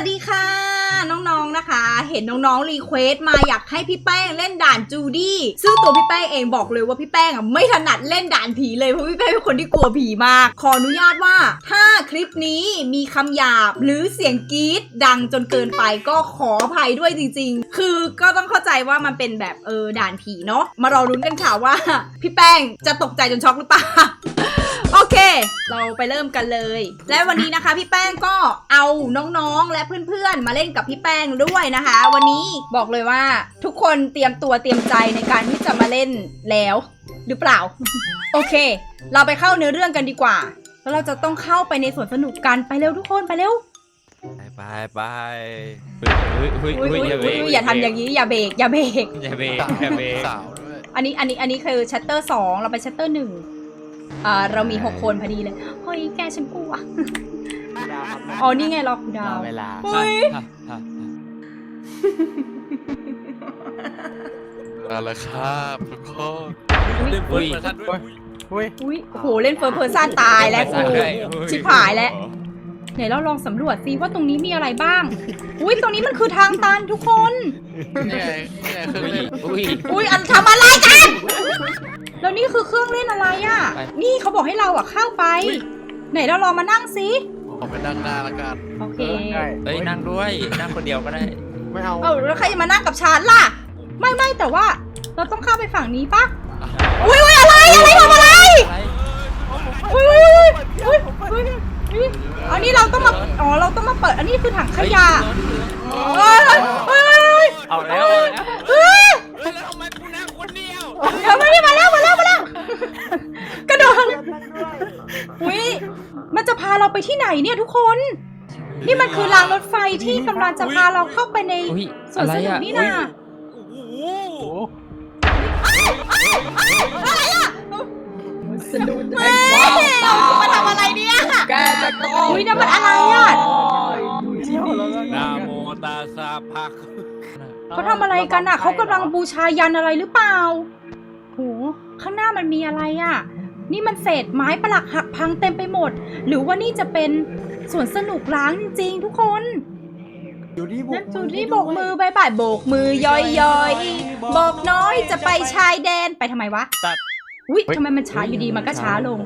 วัสดีค่ะ น้องๆนะคะ เห็นน้องๆรีเควสต์มาอยากให้พี่แป้งเล่นด่านจูดี้ซึ่งตัวพี่แป้งเองบอกเลยว่าพี่แป้งอะไม่ถนัดเล่นด่านผีเลยเพราะพี่แป้งเป็นคนที่กลัวผีมาก ขออนุญาตว่า ถ้าคลิปนี้มีคำหยาบหรือเสียงกรี๊ดดังจนเกินไปก็ขออภัยด้วยจริง ๆ คือก็ต้องเข้าใจว่ามันเป็นแบบเออด่านผีเนาะมารอรุ้นกันค่ะว่า พี่แป้งจะตกใจจนช็อกหรือเปล่า เคเราไปเริ่มกันเลย และวันนี้นะคะพี่แป้งก็เอาน้องๆ และเพื่อนๆ มาเล่นกับพี่แป้งด้วยนะคะ วันนี้บอกเลยว่าทุกคนเตรียมตัวเตรียมใจในการที่จะมาเล่นแล้วหรือเปล่า โอเค เราไปเข้าเนื้อเรื่องกันดีกว่า แล้วเราจะต้องเข้าไปในสวนสนุกกันไปเร็วทุกคนไปเร็วไปไปเฮ้ยเฮ้ยอุ๊ยเฮ้ยอุ๊ยอย่าเบรอุ๊กยอย่าทำอย่างนี้อย่าเบรกอย่าเบรกอย่าเบรกอย่าเบรกสาวด้วยอันนี้อันนี้อันนี้คือชัตเตอร์สองเราไปชัตเตอร์หนึ่ง อ่าเรามีหกคนพอดีเลยเฮ้ยแกฉันกลัวอ๋อนี่ไงรอคูลดาวน์เวลาเฮ้ยฮะฮะเอาละครับทุกคนเล่นปืนมาทันด้วยอุ้ยอุ้ยโอ้โหเล่นเฟิร์สเพอร์ซันตายแล้วกูใช่ชิบหายแล้วไหนเราลองสำรวจซิว่าตรงนี้มีอะไรบ้าง อุ้ยตรงนี้มันคือทางตันทุกคน นี่ไงนี่ไงเครื่องอุ้ยเล่นอุ้ยอุ้ยอันทำอะไรกัน แล้วนี่คือเครื่องเล่นอะไรอะ ไป นี่เขาบอกให้เราอะเข้าไปไหนเราลองมานั่งซิผมไปนั่งหน้าละกันโอเค เฮ้ยนั่งด้วย นั่งคนเดียวก็ได้ ไม่เอา เอ้าแล้วใครจะมานั่งกับฉันล่ะ ไม่ไม่แต่ว่า เราต้องเข้าไปฝั่งนี้ปะอุ้ยอุ้ยอะไรอะไรทำอะไร อุ้ยอุ้ยอุ้ยอุ้ยอุ้ยอันนี้เราต้องมาอ๋อเราต้องมาเปิดอันนี้คือถังขยะเฮ้ยเฮ้ยเอาแล้ว เฮ้ยแล้วทำไเราไปที่ไหนเนี่ยทุกคน นี่มันคือรางรถไฟที่กำลังจะพาเราเข้าไปในอุ้ยสวนอะไรสนุกอะนี่นะโอ้โหสนุกเฮ้ยเรามาทำอะไรเนี่ยแกจะโกอุ้ยนั่นมันอะไรอะนาโมตาสาพักเขาทำอะไรกันอะเขากำลังบูชายันอะไรหรือเปล่าโหข้างหน้ามันมีอะไรอะ นี่มันเศษไม้ประหลักหักพังเต็มไปหมด หรือว่านี่จะเป็นสวนสนุกร้างจริงๆทุกคนจูดี้บุนั่นจูดี้โบกมือบายบายโบกมือย่อยย่อยๆบอกน้อยจะไปชายแดนไปทำไมวะตัด อุ้ยทำไมมันช้าอยู่ดีมันก็ช้าลง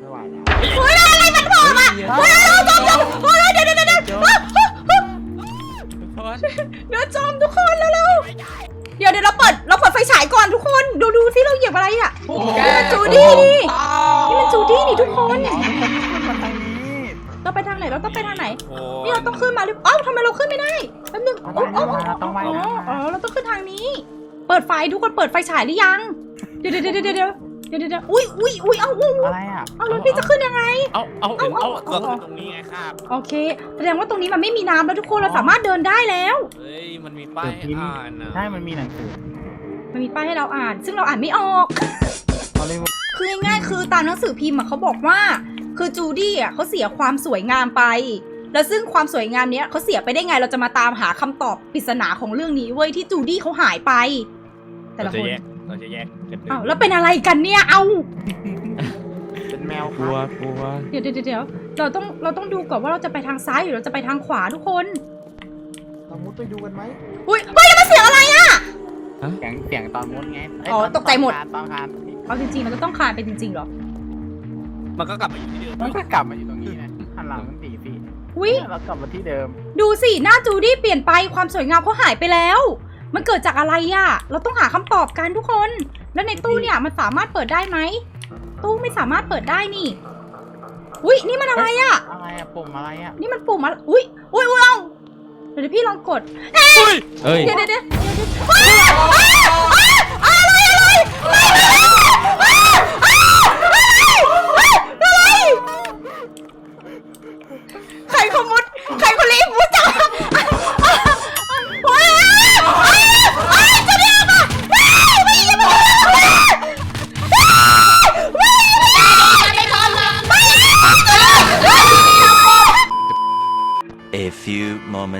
ไม่ไหวแล้วเฮ้ยอะไรมันโผล่มาเฮ้ยเราจมจมเฮ้ยเดี๋ยวเดี๋ยวเดี๋ยวเดี๋ยวเดี๋ยวจมทุกคนเร็วๆ เดี๋ยวเดี๋ยวเราเปิดเราเปิดไฟฉายก่อนทุกคนดูดูที่เราเหยียบอะไรอะแกจูดี้นี่ นี่มันจูดี้นี่ทุกคนมาทางนี้เราไปทางไหนเราต้องไปทางไหน โอ้นี่เราต้องขึ้นมาหรือเอ้าทำไมเราขึ้นไม่ได้แป๊บนึงเอาโอ้ไปโอ้นะต้องไปอ๋อนะอ๋อเราต้องขึ้นทางนี้ เปิดไฟทุกคนเปิดไฟฉายหรือยัง เดี๋ยวเดี๋ยวเดี๋ยวเดี๋ยวเดี๋ยวเดี๋ยวเดี๋ยวอุ้ยอุ้ยอุ้ยเอาอุ้ยอะไรอะเอาแล้วพี่จะขึ้นยังไง เอาเอาเอาเอาเอาเอาตรงนี้ไงครับโอเค แสดงว่าตรงนี้มันไม่มีน้ำแล้วทุกคนเราสามารถเดินได้แล้ว เฮ้ยมันมีป้ายให้อ่านนะใช่มันมีหนังสือ มันมีป้ายให้เราอ่าน ซึ่งเราอ่านไม่ออกเขาเรียกว่าคือง่ายๆคือตามหนังสือพิมพ์อะเขาบอกว่า คือจูดี้อะเขาเสียความสวยงามไป แล้วซึ่งความสวยงามเนี้ยเขาเสียไปได้ไงเราจะมาตามหาคำตอบปริศนาของเรื่องนี้เว้ยที่จูดี้เขาหายไป แต่เราละจะคนแยก เราจะแยกกันอ้าวแล้วเป็นอะไรกันเนี่ยเอาเป็นแมวกลัวกลัวเดี๋ยวเดี๋ยวเดี๋ยวเราต้องเราต้องดูก่อนว่าเราจะไปทางซ้ายหรือเราจะไปทางขวาทุกคนเรามุดไปดูกันไหมอุ้ยเฮ้ยมันเสียงอะไรอะ เสียงเสียงตอนมุดไงเยอ๋อตกใจหมด ตอนคานเอาจริงๆมันจะต้องคลานไปจริงๆเหรอมันก็กลับมาอยู่ที่เดิมมันก็กลับมาอยู่ตรงนี้นะหันหลังมันสี่ฟีตอุ้ย เรากลับมาที่เดิม ดูสิ หน้าจูดี้เปลี่ยนไปความสวยงามเขาหายไปแล้ว มันเกิดจากอะไรอะเราต้องหาคำตอบกันทุกคน แล้วในตู้เนี่ยมันสามารถเปิดได้ไหม ตู้ไม่สามารถเปิดได้นี่ อุ้ยนี่มันอะไรอะอะไรอะปุ่มอะไรอะนี่มันปุ่มอะไรอุ้ยอุ้ยอุ้ยเอาเดี๋ยวพี่ลองกดเฮ้ยเดี๋ยวเดี๋ยวเดี๋ยวเดี๋ยวอ้าวอ้าวอ้าวอะไรอะไรไม่ไม่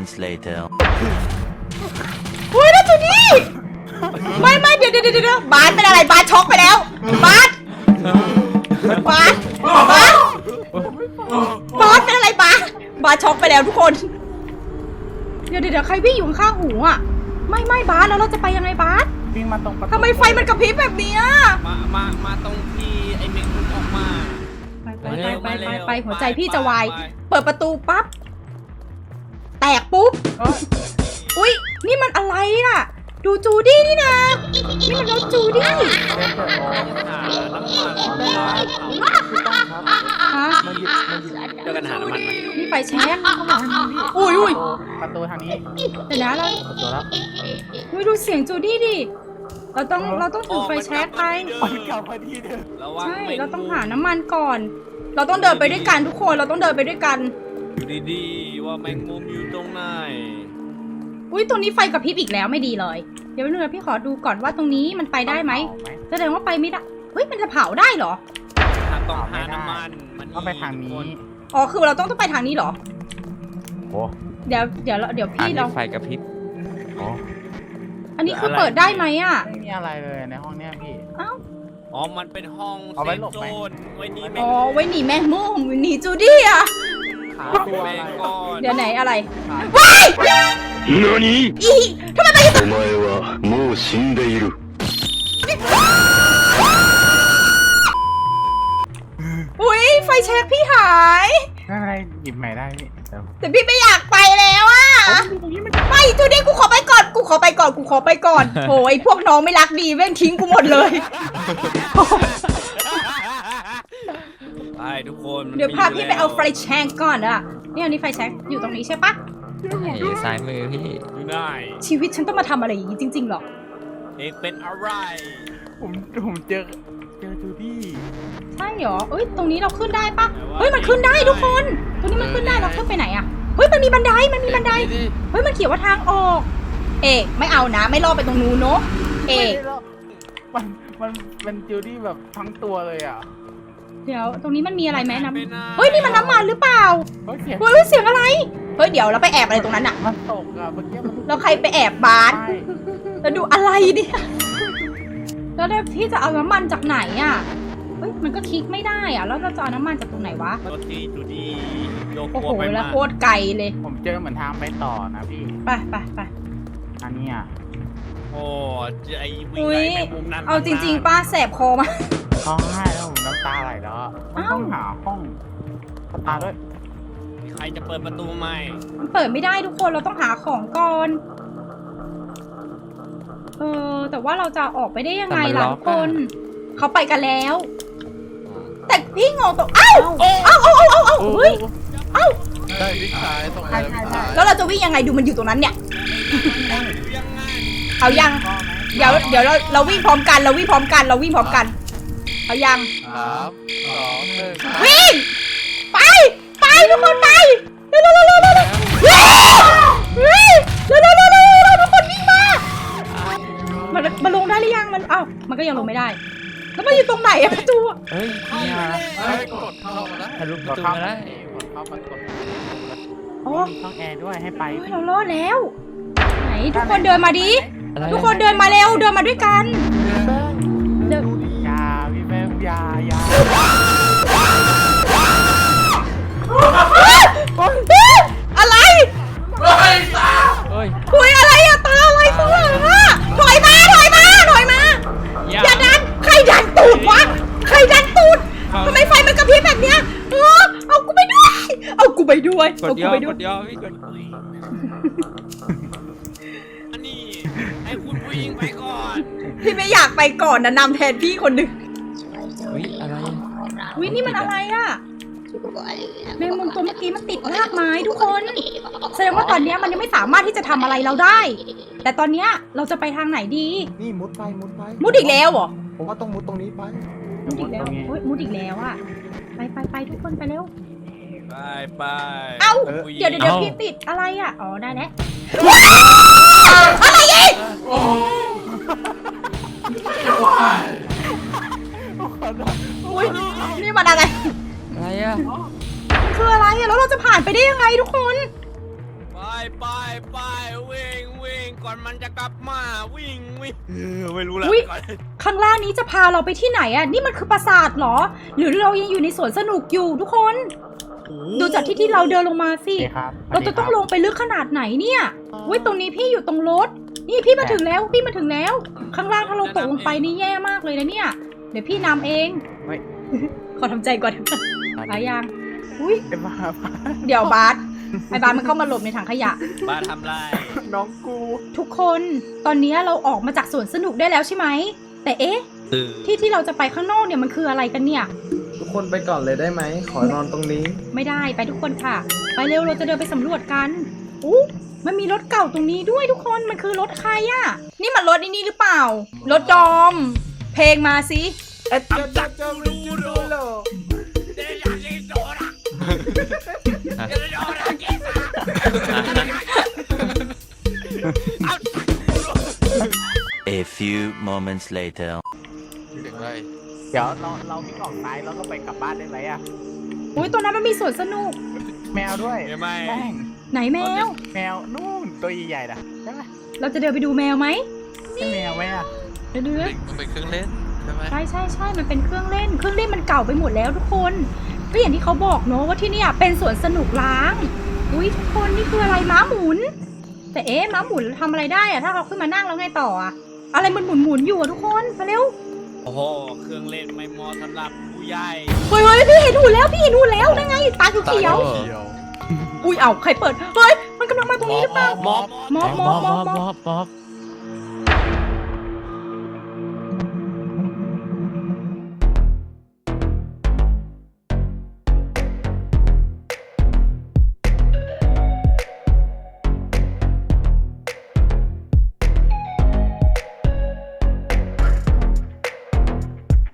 moments later. อุ้ยนะจูดี้ไม่ไม่เดี๋ยวเดี๋ยวเดี๋ยวบาสเป็นอะไรบาสช็อกไปแล้วบาสบาสบาสบาสเป็นอะไรบาสบาสช็อกไปแล้วทุกคน เดี๋ยวเดี๋ยวเดี๋ยวใครวิ่งอยู่ข้างๆหูอะ ไม่ไม่บาสแล้วเราจะไปยังไงบาสวิ่งมาตรงประตูทำไมไฟมันกระพริบแบบเนี้ยมา มา มาตรงที่ไอ้เมงมุมออกมา ไปไปเร็วไปเร็ไปวไปหัวใจพี่จะวายไปเปิดประตูปั๊บ แตกปุ๊บ เอ้ยอุ้ยนี่มันอะไรอะ ดูจูดี้นี่นะ นี่มันรถจูดี้เล่นเปิดโอ้หาน้ำมันมาเผาฮะมันหยิบมันหยิบเจอกันหาน้ำมันไหมนี่ไฟแช็กอุ้ยอุ้ยประตูทางนี้เดี๋ยวนะเราประตูแล้วอุ้ยดูเสียงจูดี้ดิ เราต้องเราต้องถือไฟแช็กไป มันกลับมาที่เดิมระวังใช่มเราต้องหาน้ำมันก่อน เราต้องเดินไปด้วยกันทุกคน เราต้องเดินไปด้วยกัน อยู่ดีๆว่าแมงมุมอยู่ตรงไหน อุ้ยตรงนี้ไฟกระพริบอีกแล้วไม่ดีเลย เดี๋ยวนึงนะพี่ขอดูก่อนว่าตรงนี้มันไปได้ไหมแสดงว่าไปไม่ได้เฮ้ยมันจะเผาได้เหรอถ้าต้องหาน้ำมันมันต้องไปทางนี้อ๋อคือเราต้องต้องไปทางนี้เหรอโอ้เดี๋ยวเดี๋ยวเราเดี๋ยวอันพี่นี้เราไฟกระพริบโอ้อันนี้คือเปิดได้ไหมอะไม่มีอะไรเลยในห้องเนี้ยพี่อ้าวอ๋อ มันเป็นห้องเอาไว้หลบเซไหมฟโซนไว้นี่แมอ๋งอมุมไว้หนีแมงมุมหนีจูดี้อะ ขาตัว แม อะไร งก่อน เดี๋ยวไหนอะไร ขา ว้าย 何 อีทำไมไปอยู่ตรง お前はもう死んでいる อุ้ยไฟแช็กพี่หาย ไม่เป็นไรหยิบใหม่ได้พี่แต่ แต่พี่ไม่อยากไปแล้วอ่ะไปจูดี้กูขอไปก่อน กูขอไปก่อน กูขอไปก่อนโอ้ยพวกน้องไม่รักดีแม่งทิ้งกูหมดเลย ไปทุกคนมันเดี๋ยวพามีพี่อไปเอาไฟแล้วแช็กก่อนอะเนี่ยอันนี้ไฟแช็กอยู่ตรงนี้ใช่ปะนี่ซ้ายมือพี่อยู่ได้ชีวิตฉันต้องมาทำอะไรอย่างนี้จริงๆหรอเอกเป็นอะไร ผมผมเจอเจอจูดี้ใช่เหรอเอ้ยตรงนี้เราขึ้นได้ปะเฮ้ยมันขึ้นได้ทุกคน ตรงนี้มันขึ้นได้เราขึ้นไปไหนอะเฮ้ยมันมีบันไดมันมีบันไดเฮ้ยมันเขียนว่าทางออก เอกไม่เอานะ ไม่รอไปตรงนู้นเนอะเอกไม่หรมันมันเป็นจูดี้แบบทั้งตัวเลยอะ เดี๋ยวตรงนี้มันมีอะไรไหมน้ไปไหำเฮ้ยนี่มันน้ำมันหรือเปล่าเฮ้ยเสียงเฮ้ยเสียงอะไร เฮ้ยเดี๋ยวเราไปแอบอะไรตรงนั้นอะมันตกอะเมื่อกี้มันเราใครไปแอบบาสใช่แล้วดูอะไรเนี่ยแล้วเนี่ยพี่จะเอาน้ำมันจากไหนอะเฮ้ยมันก็คลิกไม่ได้อะแล้วเราจะเอาน้ำมันจากตรงไหนวะรถที่จูดี้โยกโอ้หัโหวไปแล้วมาโคตรไกลเลย ผมเจอเหมือนทางไปต่อนะพี่ไปไปไปอันเนี้ยโอ้เจอไอ้วิ่งอุ๊ไล่ยแมงมุมนั้นเอาจริง ๆ ป้าแสบคอมาก ร้องไห้แล้วผมน้ำตาไหลแล้วอะอ้าวต้องหาห้องตาด้วยมีใครจะเปิดประตูไหมมันเปิดไม่ได้ทุกคนเราต้องหาของก่อน เออ แต่ว่าเราจะออกไปได้ยังไงล่ะทุกคน เขาไปกันแล้ว แต่พี่งงตรงเอ้าเอ้าเอ้าเอ้าเอ้าเอ้าเฮ้ยได้พี่ชายตรงไหนพี่ชายแล้วเราจะวิ่งยังไงดูมันอยู่ตรงนั้นเนี่ยยังไงเอายัง เดี๋ยวเดี๋ยวเราเราวิ่งพร้อมกัน เราวิ่งพร้อมกันเราวิ่งพร้อมกัน เอายังสามสองหนึ่งวิ่งไป ไปทุกคนไปเร็วเร็วเร็วเร็วเร็วเร็วเร็วเร็วเร็วเร็วเร็วเร็วทุกคนวิ่งมามันมันลงได้หรือยังมันเอ้ามันก็ยังลงไม่ได้ แล้วมันอยู่ตรงไหนอะประตูอะเฮ้ยเนี่ยเฮ้ยกดเข้ามาได้ทะลุปกระดตูเข้ามามาได้กดเข้ามากดอ๋อมีช่องแอร์ด้วยให้ไปเฮ้ยเรารอดแล้ว ไหนทุกคนเดินมาดิ อะไรทุกคนเดินมาเร็วเดินมาด้วยกัน เอะไร เฮ้ยคุยอะไรอะตาอะไรข้างหลังอะถอยมาถอยมาถอยมา อย่าดันใครดันตูดวะใครดันตูดทำไมไฟมันกระพริบแบบเนี้ยเออเอากูไปด้วย เอากูไปด้วยกดเอาเดีกูยวไปด้กวยดเดียวพี่กดอันนี้ให้คุณผู้หญิงไปก่อน พี่ไม่อยากไปก่อนนะนำแทนพี่คนหนึ่งอุ้ยอะไร วินี่มันอะไรอะแมงมุมตัวเมื่อกี้มันติดรากไม้ทุกคน แสดงว่าตอนเนี้ยมันยังไม่สามารถที่จะทำอะไรเราได้ แต่ตอนเนี้ยเราจะไปทางไหนดี นี่มุดไปมุดไปมุดอีกแล้วเหรอ ผมว่าต้องมุดตรงนี้ไป มุดอีกแล้วโอ้ยมุดอีกแล้วอะไปไปไปทุกคนไปเร็ว ไปไปเอ้าผู้หญิงเดี๋ยวเดี๋ยวเดี๋ยวพี่ติดอะไรอะอ๋อ ได้แล้วอะไรอีกอุ้ย นี่มันอะไรอะไรอะคืออะไรอะแล้วเราจะผ่านไปได้ยังไงทุกคน ไปไปไปวิ่งวิ่งก่อนมันจะกลับมาวิ่งวิ่งเออไม่รู้แล้วอุ๊ย ก่อนข้างล่างนี้จะพาเราไปที่ไหนอะนี่มันคือปราสาทเหรอ หรือเรายังอยู่ในสวนสนุกอยู่ทุกคนโดูจากที่ที่เราเดินลงมาสิโอเคครับเราจะต้องลงไปลึกขนาดไหนเนี่ยอุ้ยตรงนี้พี่อยู่ตรงรถ นี่พี่มาถึงแล้วพี่มาถึงแล้ว ข้างล่างถ้าเราตกลงไปนี่แย่มากเลยนะเนี่ย เดี๋ยวพี่นำเอง ขอทำใจก่อนหลายอย่างอุ้ยไอ้บ้าเดี๋ยวบาสไอ้บาสมันเข้ามาหลบในถังขยะ บ้าทำไร น้องกู ทุกคนตอนนี้เราออกมาจากสวนสนุกได้แล้วใช่ไหม แต่เอ๊ะ ที่ที่เราจะไปข้างนอกเนี่ยมันคืออะไรกันเนี่ย ทุกคนไปก่อนเลยได้ไหม ขอนอนตรงนี้ ไม่ได้ไปทุกคนค่ะ ไปเร็วเราจะเดินไปสำรวจกันอู้มันมีรถเก่าตรงนี้ด้วยทุกคนมันคือรถใครอะนี่มันรถไอ้นี่หรือเปล่า รถดอม เพลงมาสิ เอ็ดเจ็ดเจ็ดเจ็ดวิจูดูโลเดี๋ยวอยากกินโดนะเดี๋ยวโดนะกินเอา A few moments later. ถึงไรเดี๋ยวเราเรามีกล่องไม้เราก็ไปกลับบ้านได้ไหมอะอุ้ยตัวนั้นมันมีสวนสนุก แมวด้วยเดี๋ยวไม่แม่งไหนแมว แมวนู่นตัวใหญ่ๆนะใช่ไหมเราจะเดินไปดูแมวไหมใช่แมวไหมอะเดี๋ยวเดือมันเป็นเครื่องเล่น ใช่ไหมใช่ใช่ใช่มันเป็นเครื่องเล่น เครื่องเล่นมันเก่าไปหมดแล้วทุกคนก็อย่างที่เขาบอกเนอะว่าที่เนี่ยเป็นสวนสนุกล้างอุ้ยทุกคนนี่คืออะไรม้าหมุน แต่เอ๊ะม้าหมุนทำอะไรได้อะถ้าเราขึ้นมานั่งแล้วไงต่ออะอะไรมันหมุนหมุนๆอยู่อะทุกคนมาเร็วโอ้โหเครื่องเล่นไม่เหมอสำหรับผู้ใหญ่เฮ้ยเฮ้ยพี่เห็นหุ่นแล้วพี่เห็นหุ่นแล้วนั่นไงตาเขียวเขียวๆอุ้ยเอาใครเปิดเฮ้ยมันกำลังมาตรงนี้หรือเปล่ามอบมอบมอบมอบมอบมอบ